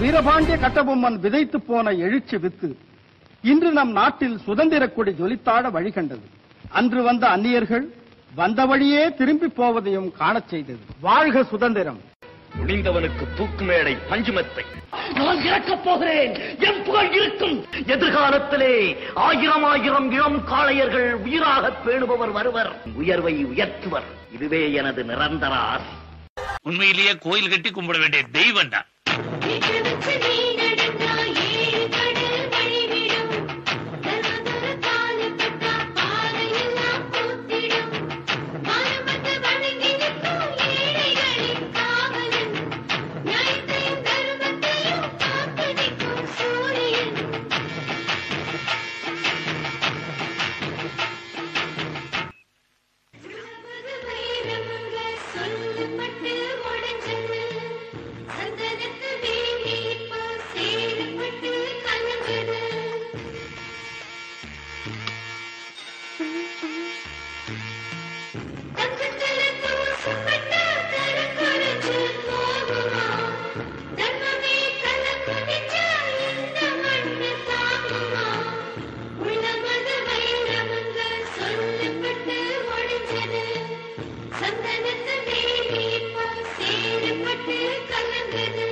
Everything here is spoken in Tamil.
வீரபாண்டிய கட்டபொம்மன் விதைத்து போன எழுச்சி வித்து இன்று நம் நாட்டில் சுதந்திர கொடி ஜொலித்தாட வழிகண்டது. அன்று வந்த அந்நியர்கள் வந்த வழியே திரும்பி போவதையும் காணச் செய்தது. வாழ்க சுதந்திரம். முடிந்தவனுக்கு தூக்கு மேடை பஞ்சுமெத்தை. நான் இறக்கப் போகிறேன். என் புகழ் இருக்கும். எதிர்காலத்திலே ஆயிரம் ஆயிரம் இளம் காளையர்கள் உயிராக பேணுபவர் வருவர். உயர்வை உயர்த்துவர். இதுவே எனது நிரந்தர ஆசை. உண்மையிலேயே கோயில் கட்டி கும்பிட வேண்டிய தெய்வம்டா தான் சந்தனத்து வேலி இப்போ சேரப்பட்டு கலந்தது